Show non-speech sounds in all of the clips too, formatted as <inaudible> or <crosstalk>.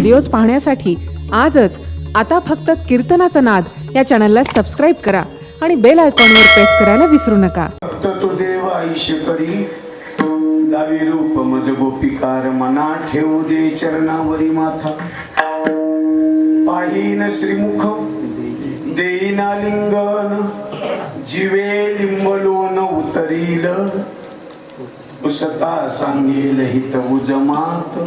Videos पाहण्यासाठी आजच आता फक्त कीर्तनाचा नाद या चॅनलला सबस्क्राईब करा आणि बेल आयकॉनवर प्रेस करायला विसरू नका. फक्त तो देव आयुष्य करी. दावी रूप मज गोपिकार मना ठेवू दे चरणावरी माथा. पाहीन श्रीमुख देईना लिंगन. जीवे लिंबलोन उतरील. उसता सांगेल हित उजमात.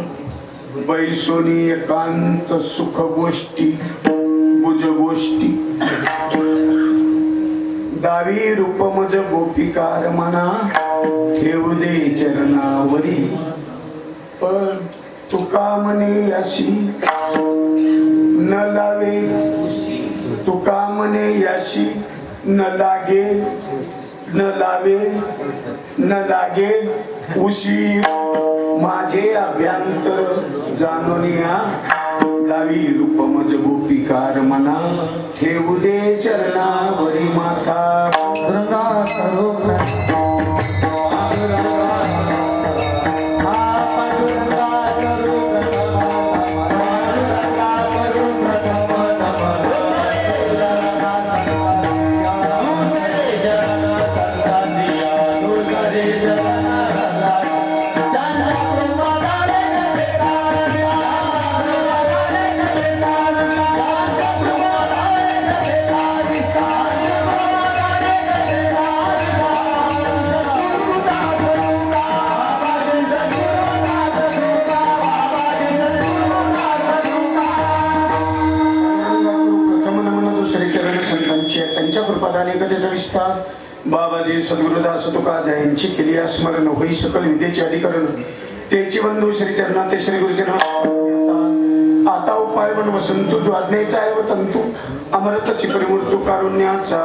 बैसोनी एकांत सुख गोष्टी बुज गोष्टी दावी रूपमज गोपिकार मना ठेवू दे चरणावरी। पण तुका म्हणे अशी न लावे। तुका म्हणे याशी न लागे न लावे न लागे उशी। माझे अभ्यंतर जाणूनिया. गावी रूप मज गोपिकार मना. ठेवू दे चरणावरी माता. प्रथम त्यांच्या कृपादाने विस्तार बाबाजी सद्गुरुदास तुका जयंची केली स्मरण होई सकल विधेचे अधिकरण तेची बंधू श्री चरणा ते श्री गुरुचरण आता उपाय बन वसंतू जो आज्ञेचा आहे व तंतू अमृतची मृत्यू कारुण्याचा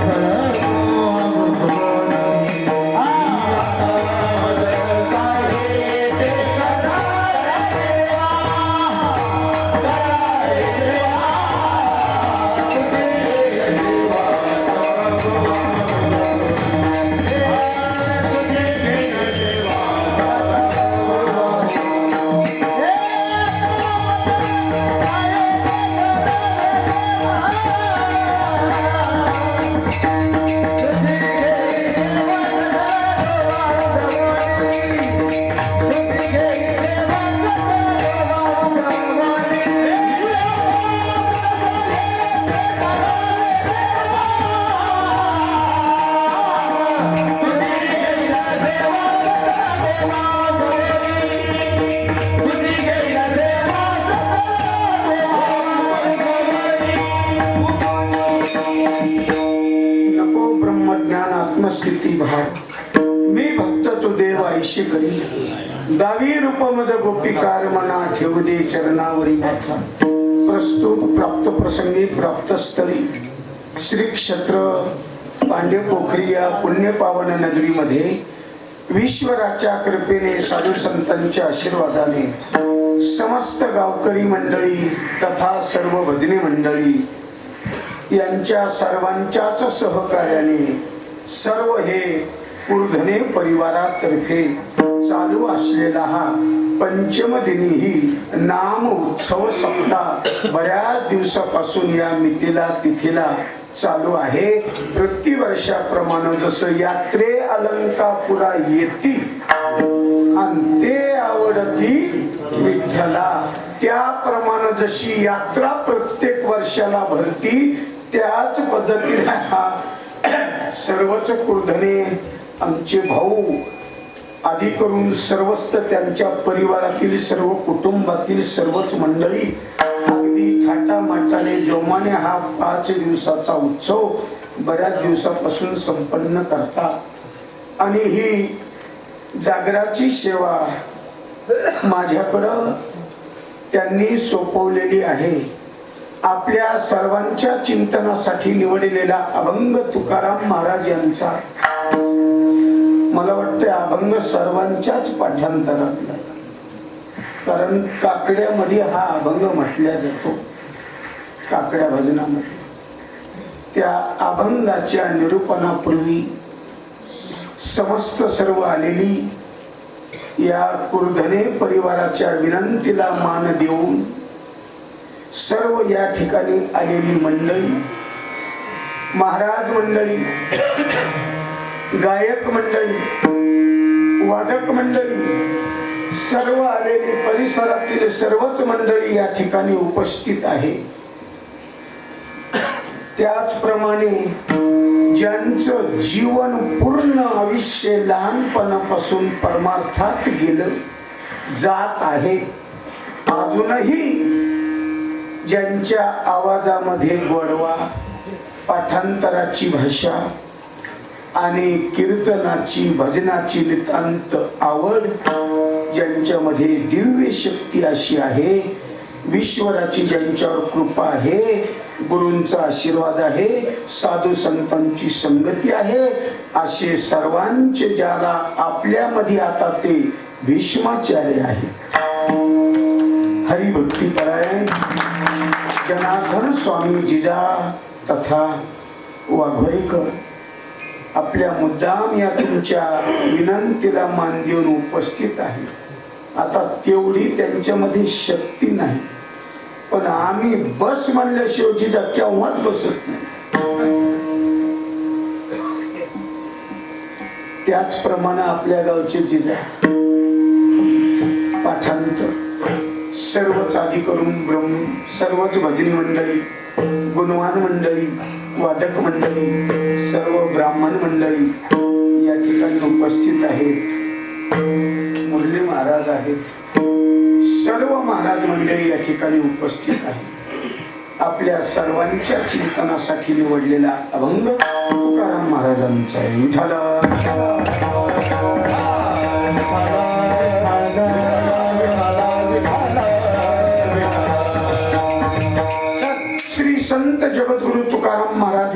可能 देव करी? दावी रूप मज गोपिकार मना ठेव दे चरणावरी. प्रस्तुत प्राप्त प्रसंगी प्राप्त स्थळी. श्री क्षेत्र पांडे पोखरी या पुण्य पावन नगरीमध्ये विश्वराच्या कृपेने साधू संतांच्या आशीर्वादाने समस्त गावकरी मंडळी तथा सर्व भजनी मंडळी यांच्या सर्वांच्याच सहकार्याने सर्व हे उर्धने परिवारातर्फे चालू असलेला हा पंचमदिनीही नाम उत्सव सप्ताह बऱ्याच दिवसापासून या मितीला तिथीला चालू आहे. प्रतिवर्षाप्रमाणे जसं यात्रे अलंकापुरा येती आणि ते आवडती विठ्ठला. त्याप्रमाणे जशी यात्रा प्रत्येक वर्षाला भरती त्याच पद्धतीने हा सर्वच कुर्धने आमचे भाऊ आधी करून सर्वच त्यांच्या परिवारातील सर्व कुटुंबातील सर्वच मंडळी अगदी थाटामाटाने जोमाने हा पाच दिवसाचा उत्सव बऱ्याच दिवसापासून संपन्न करतात. आणि ही जागराची सेवा माझ्याकडं त्यांनी सोपवलेली आहे. आपल्या सर्वांच्या चिंतनासाठी निवडलेला अभंग तुकाराम महाराज यांचा. मला वाटतं अभंग सर्वांच्याच पाठ्यांतरातला कारण काकड्यामध्ये हा अभंग म्हटल्या जातो. काकड्या भजनामध्ये. त्या अभंगाच्या निरूपणापूर्वी समस्त सर्व आलेली या कुर्धने परिवाराच्या विनंतीला मान देऊन सर्व या ठिकाणी आलेली मंडळी महाराज मंडळी गायक मंडळी वादक मंडळी सर्व आलेली परिसरातील सर्वच मंडळी या ठिकाणी उपस्थित आहे. त्याचप्रमाणे ज्यांचं जीवन पूर्ण आयुष्य लहानपणापासून परमार्थात गेलं जात आहे अजूनही ज्यांच्या आवाजामध्ये गोडवा पाठांतराची भाषा आणि कीर्तनाची भजनाची नितांत आवड ज्यांच्यामध्ये दिव्य शक्ती अशी आहे विश्वराची ज्यांच्यावर कृपा आहे गुरूंचा आशीर्वाद आहे साधू संतांची संगती आहे असे सर्वांचे ज्याला आपल्यामध्ये आता ते भीष्माचार्य आहे हरिभक्ती परायण जनार्दन स्वामी जिजा तथा वाघोरेकर आपल्या मुद्दाम या तुमच्या विनंतीला मान देऊन उपस्थित आहे. आता तेवढी त्यांच्यामध्ये शक्ती नाही. पण आम्ही बस म्हणल्याशिवाय जिजा केव्हाच बसत नाही. त्याचप्रमाणे आपल्या गावचे जिजा. सर्वच आधी करून ब्रह्म सर्वच भजनी मंडळी गुणवान मंडळी वादक मंडळी सर्व ब्राह्मण मंडळी या ठिकाणी उपस्थित आहेत. मुरली महाराज आहेत. सर्व महाराज मंडळी या ठिकाणी उपस्थित आहेत. आपल्या सर्वांच्या चिंतनासाठी निवडलेला अभंग तुकाराम महाराजांचा आहे. विठाला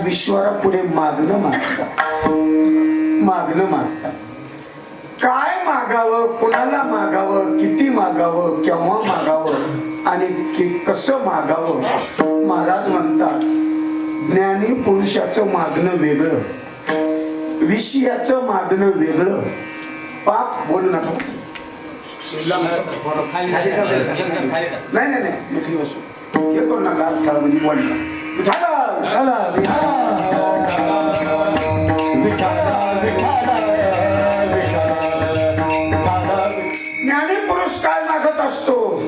विश्वारा पुढे मागणं मागतात. मागणं मागतात. काय मागावं कुणाला मागावं किती मागावं केव्हा मागावं आणि कि- कसं मागावं? महाराज म्हणतात ज्ञानी पुरुषाचं मागणं वेगळं विषयाचं मागणं वेगळं. पाप बोलू नका. नाही नाही नाही. मिठी बसू. हे करू नका म्हणजे विठाला ज्ञानी पुरुष काय मागत असतो?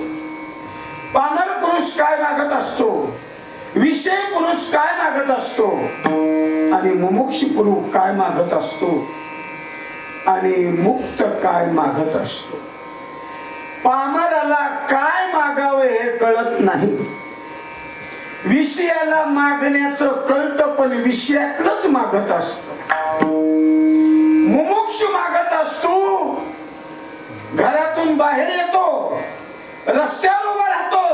पामर पुरुष काय मागत असतो? विषय पुरुष काय मागत असतो? आणि मुमुक्ष पुरुष काय मागत असतो? आणि मुक्त काय मागत असतो? पामराला काय मागावे हे कळत नाही. विषयाला मागण्याचं कळतं पण विषयातलंच मागत असत. मुमुक्ष मागत असतो. घरातून बाहेर येतो. रस्त्यावर उभा राहतो.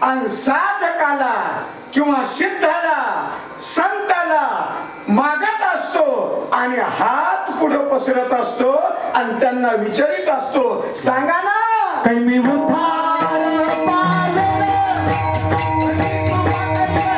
आणि साधकाला किंवा सिद्धाला संताला मागत असतो. आणि हात पुढे पसरत असतो आणि त्यांना विचारित असतो. सांगा ना. काही मी Thank you.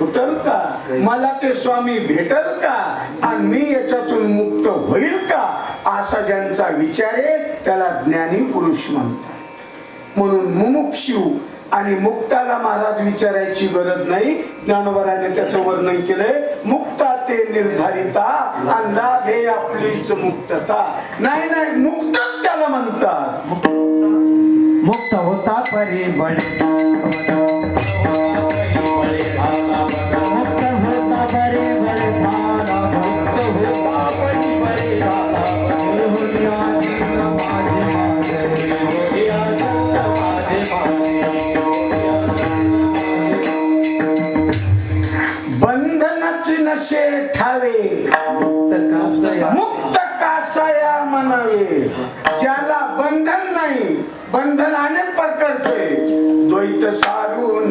फुटल का? मला ते स्वामी भेटल का? आणि मी याच्यातून मुक्त होईल का? असा ज्यांचा विचार आहे त्याला ज्ञानी पुरुष म्हणतात. म्हणून मुमुक्षू आणि मुक्ताला महाराज विचारायची गरज नाही. ज्ञानवराने त्याचं वर्णन केलंय मुक्ता ते निर्धारिता आणि हे आपलीच मुक्तता. नाही नाही मुक्त त्याला म्हणतात. मुक्त होता परिबळ मुक्त कसे ठावे? मुक्त मुक्त कासाया म्हणावे. ज्याला बंधन नाही बंधन अनेक प्रकारचे द्वैत सारून.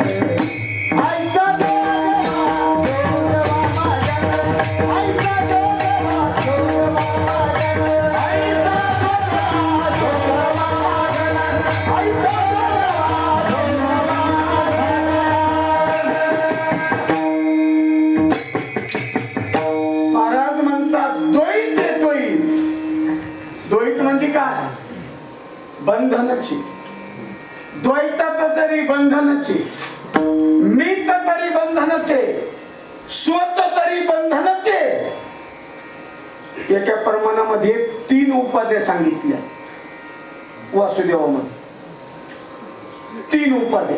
प्रमाणामध्ये तीन उपाध्या सांगितल्या. वासुदेवामध्ये. तीन उपाध्या.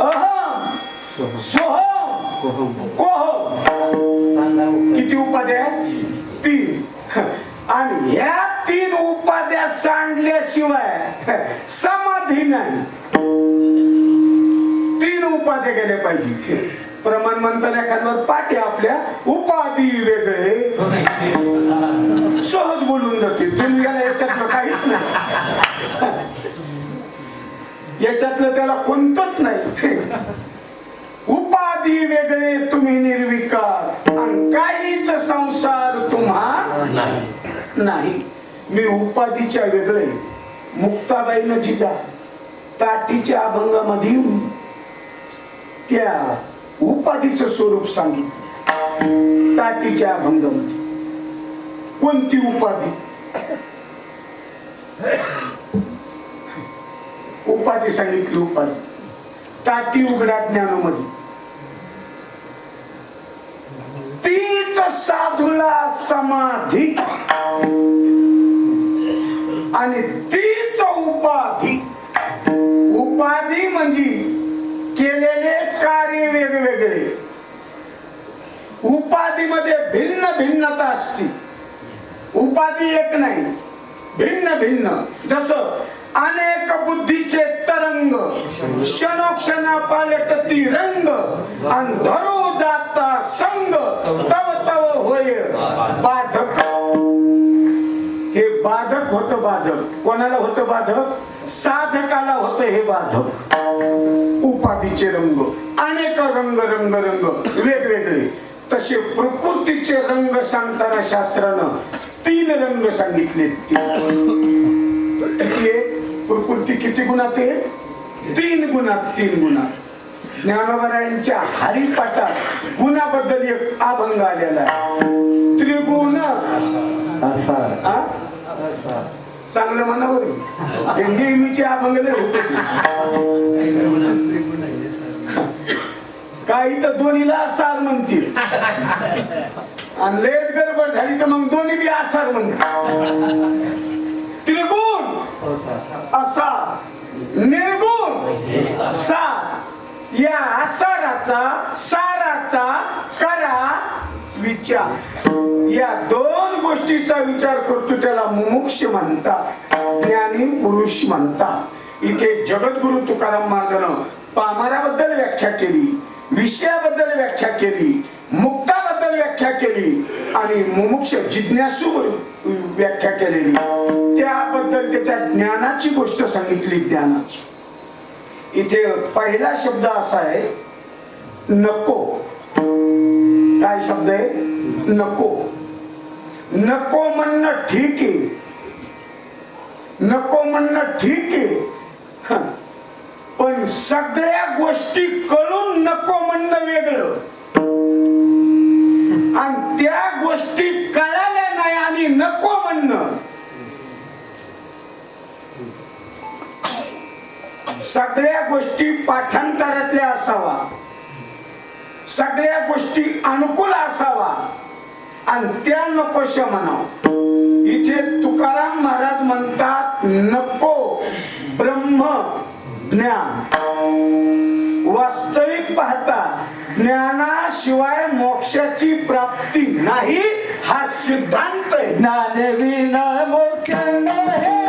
अहम सोहम! कोहम! किती उपाध्या? तीन. आणि ह्या तीन उपाध्या सांडल्याशिवाय समाधी नाही. तीन उपाध्या गेल्या पाहिजे. प्रमाण म्हणताना एखाद्यावर पाठी आपल्या उपाधी वेगळे. सहज बोलून जातील. तुम्ही याला याच्यातलं काहीच नाही. याच्यातलं त्याला कोणतंच नाही. उपाधी वेगळे तुम्ही निर्विकार. आणि काहीच संसार तुम्हा नाही. मी उपाधीच्या वेगळे. मुक्ताबाईनं जिजा. ताटीच्या अभंगामध्ये त्या उपाधीचं स्वरूप सांगितलं. ताटीच्या अभंगामध्ये कोणती उपाधी? उपाधी सांगितली उपाधी. ताटी उघडा ज्ञानामध्ये. तीच साधूला समाधी. आणि तीच उपाधी. उपाधी म्हणजे केलेले कार्य वेगवेगळे. उपाधीमध्ये भिन्न भिन्नता असते. उपाधी एक नाही. भिन्न भिन्न. जस अनेक बुद्धीचे तरंग क्षणोक्षणा पालटती रंग आणि धरो जाता संग तव तव होय. बाधक. हे बाधक होत बाधक. कोणाला होतं बाधक? साधकाला होतं हे बाधक. उपाधीचे रंग अनेक रंग रंग रंग वेगवेगळे. तसे प्रकृतीचे रंग सांगताना शास्त्रानं तीन रंग सांगितले. प्रकृती किती गुणात आहे? तीन गुणात तीन गुणात. ज्ञानोबरायांच्या हरिपाठात गुणाबद्दल एक अभंग आलेला आहे. त्रिगुण. चांगलं म्हणा बरं नेहमीचे अभंग लय होते काही तर दोन्हीला आसार म्हणतील? <laughs> आणि लेच गडबड झाली तर मग दोन्ही बी आसार म्हणतील. त्रिगुण असा निर्गुण सार. या आसाराचा साराचा करा विचार. या दोन गोष्टीचा विचार करतो त्याला मुमुक्ष म्हणतात ज्ञानी पुरुष म्हणतात. इथे जगद्गुरु तुकाराम महाराजानं पामाराबद्दल व्याख्या केली. विषयाबद्दल व्याख्या केली मुक्ताबद्दल व्याख्या केली आणि मुमुक्ष जिज्ञासू व्याख्या केलेली. त्याबद्दल त्याच्या ज्ञानाची गोष्ट सांगितली ज्ञानाची. इथे पहिला शब्द असा आहे नको. काय शब्द आहे? नको. नको म्हणणं ठीक आहे. नको म्हणणं ठीक आहे. पण सगळ्या गोष्टी कळून नको म्हणणं वेगळं. आणि त्या गोष्टी कळाल्या नाही आणि नको म्हणणं. सगळ्या गोष्टी पाठांतरातल्या असावा. सगळ्या गोष्टी अनुकूल असावा. आणि त्या नकोशा म्हणाव. इथे तुकाराम महाराज म्हणतात नको ब्रह्म ज्ञान. वास्तविक पाहता ज्ञानाशिवाय मोक्षाची प्राप्ती नाही हा सिद्धांत आहे. ज्ञानविन मोक्ष नहे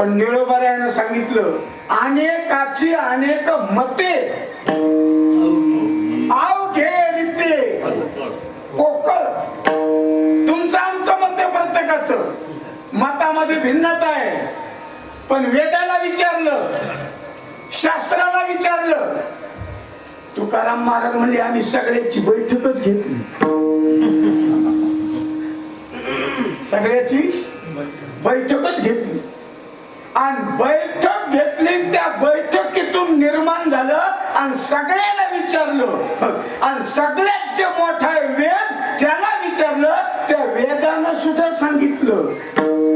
पण निळोबरायानं सांगितलं अनेकाची अनेक मते. आव घे रीते पोकळ तुमचं आमचं मत आहे प्रत्येकाचं. मतामध्ये भिन्नता आहे. पण वेदाला विचारलं शास्त्राला विचारलं तुकाराम महाराज म्हणजे आम्ही सगळ्याची बैठकच घेतली. <laughs> सगळ्याची बैठकच घेतली. आणि बैठक घेतली त्या बैठकीतून निर्माण झालं आणि सगळ्याला विचारलं. आणि सगळ्यात जे मोठा आहे वेद त्याला विचारलं त्या वेदानं सुद्धा सांगितलं.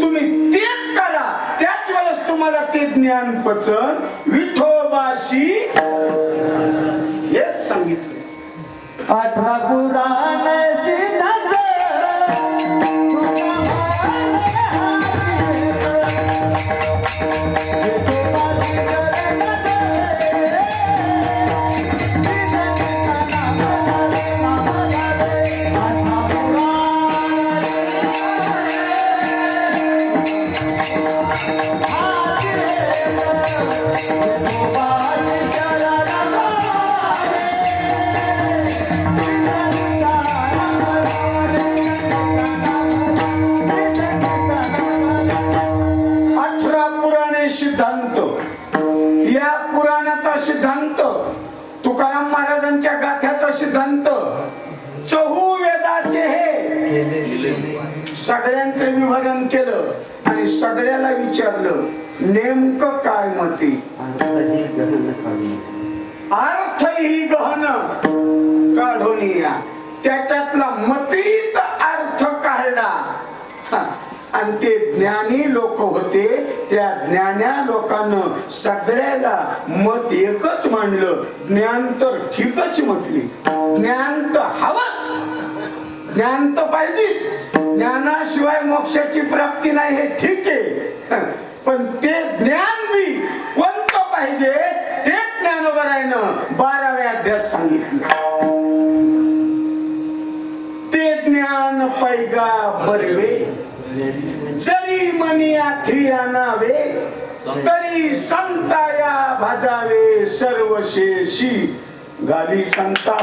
तुम्ही तेच करा. त्याच वेळेस तुम्हाला ते ज्ञान पचन विठोबाशी हेच सांगितलं. विभाजन केलं आणि सगळ्याला विचारलं नेमकं काय मती? अर्थ ही गहन काढून या. त्याच्यातला मतीत अर्थ काढला. आणि ते ज्ञानी लोक होते त्या ज्ञान्या लोकांना सगळ्याला मत एकच मांडलं. ज्ञान तर ठीकच म्हटली. ज्ञान तर हवंच. ज्ञान तर पाहिजेच. ज्ञानाशिवाय मोक्षाची प्राप्ती नाही हे ठीक आहे. पण ते ज्ञान बी कोणतं पाहिजे ते ज्ञानोबरायनं बाराव्या अध्यास सांगितलं. ते ज्ञान पैगा बरवे जरी मनी आठी आणावे तरी संताया भाजावे सर्व शेषी गाली संता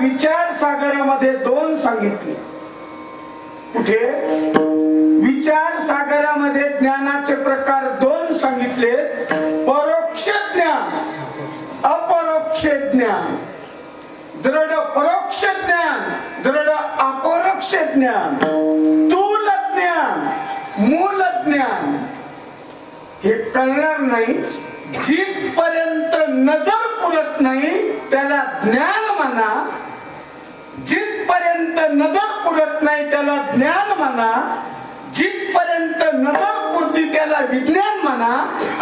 विचार सागरामध्ये दोन सांगितले. कुठे? विचार सागरामध्ये ज्ञानाचे प्रकार दोन सांगितले. परोक्ष ज्ञान अपरोक्ष ज्ञान दृढ परोक्ष ज्ञान दृढ अपरोक्ष ज्ञान तूल ज्ञान मूल ज्ञान. हे कळणार नाही. जिथपर्यंत नजर पुरत नाही त्याला ज्ञान म्हणा जिथपर्यंत नजर पुरत नाही त्याला ज्ञान म्हणा जिथपर्यंत नजर पुरती त्याला विज्ञान म्हणा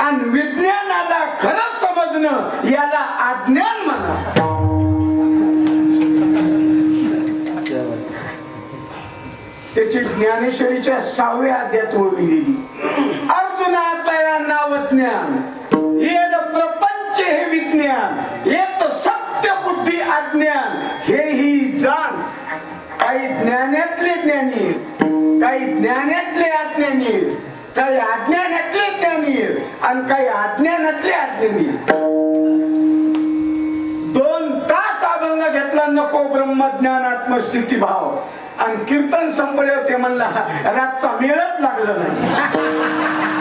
आणि विज्ञानाला खरं समजणं याला अज्ञान म्हणा. त्याची ज्ञानेश्वरीच्या सहाव्या अध्यात ओळी दिली अर्जुना तया नाव ज्ञान येड प्रपंच हे विज्ञान येत सत्य बुद्धी अज्ञान ज्ञानातले अज्ञानी काही अज्ञानातले ज्ञानी आणि काही अज्ञानातले अज्ञानी दोन तास अभंग घेतला नको ब्रह्मज्ञान आत्मस्थिती भाव आणि कीर्तन संपले ते म्हणला रातचा मेळच लागला नाही.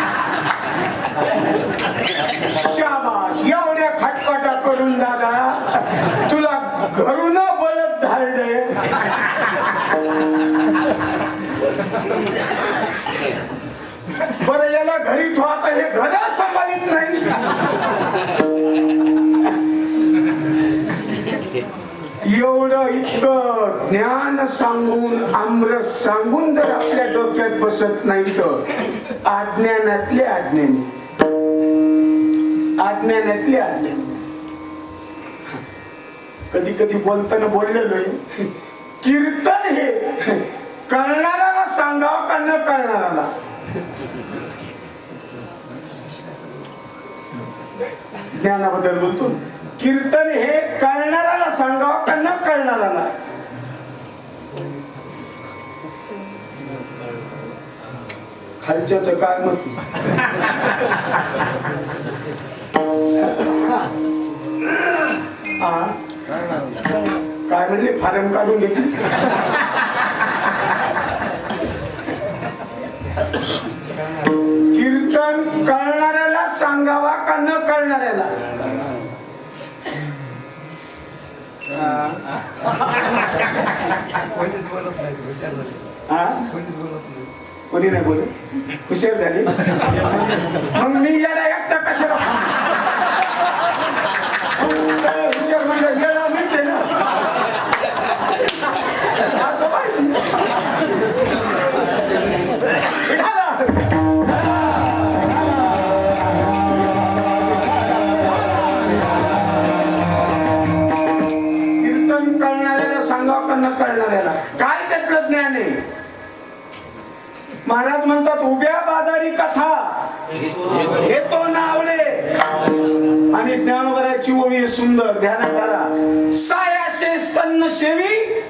बरं याला घरी ठेवा आता हे घर सांभाळीत नाही. एवढं इतकं ज्ञान सांगून आमरस सांगून जर आपल्या डोक्यात बसत नाही तर अज्ञानातले अज्ञानी अज्ञानातले अज्ञानी कधी कधी बोलताना बोललेलो कीर्तन हे कळणारा सांगावं का न आला ज्ञानाबद्दल बोलतो. कीर्तन हे कळणाराला सांगावं का न कळणाऱ्याला? खालच्याच काय मत? काय म्हणले? फारम काढून घेतली? कीर्तन कळणाऱ्याला सांगावा का न कळणाऱ्याला? कोणी नाही बोलत? हुशार झाली. मग मी याला एकटा कशाला महाराज म्हणतात उभ्या बाजारी कथा. हे तो नावले आणि ज्ञानोबराची ओळी सुंदर ध्यानात आला सायाशे स्तन्न शेवी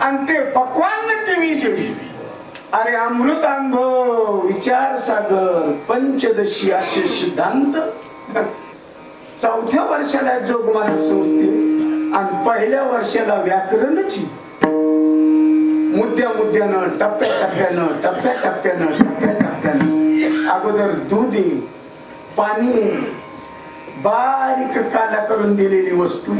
आणि ते पक्वान केवी जेवी. अरे अमृतांग विचार सागर पंचदशी असे सिद्धांत. चौथ्या वर्षाला जोगमान संस्थे आणि पहिल्या वर्षाला व्याकरणची. मुद्द्या मुद्द्यानं टप्प्या टप्प्यानं टप्प्या टप्प्यानं टप्प्या टप्प्यानं. अगोदर दूध आहे पाणी बारीक काला करून दिलेली वस्तू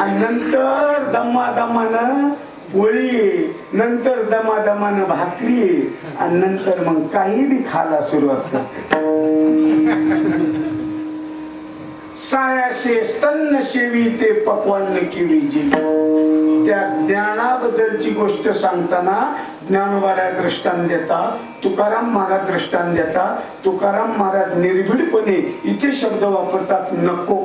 आणि नंतर दम्मा दम्मानं पोळी नंतर दमा दमानं भाकरी आणि नंतर मग काही बी खायला सुरुवात करते. सायाशे स्तन्न शेवी ते पकवान केली जी त्या ज्ञानाबद्दलची गोष्ट सांगताना ज्ञानवाऱ्या दृष्टांत देतात तुकाराम महाराज दृष्टांत देतात तुकाराम महाराज निर्भीडपणे इथे शब्द वापरतात नको.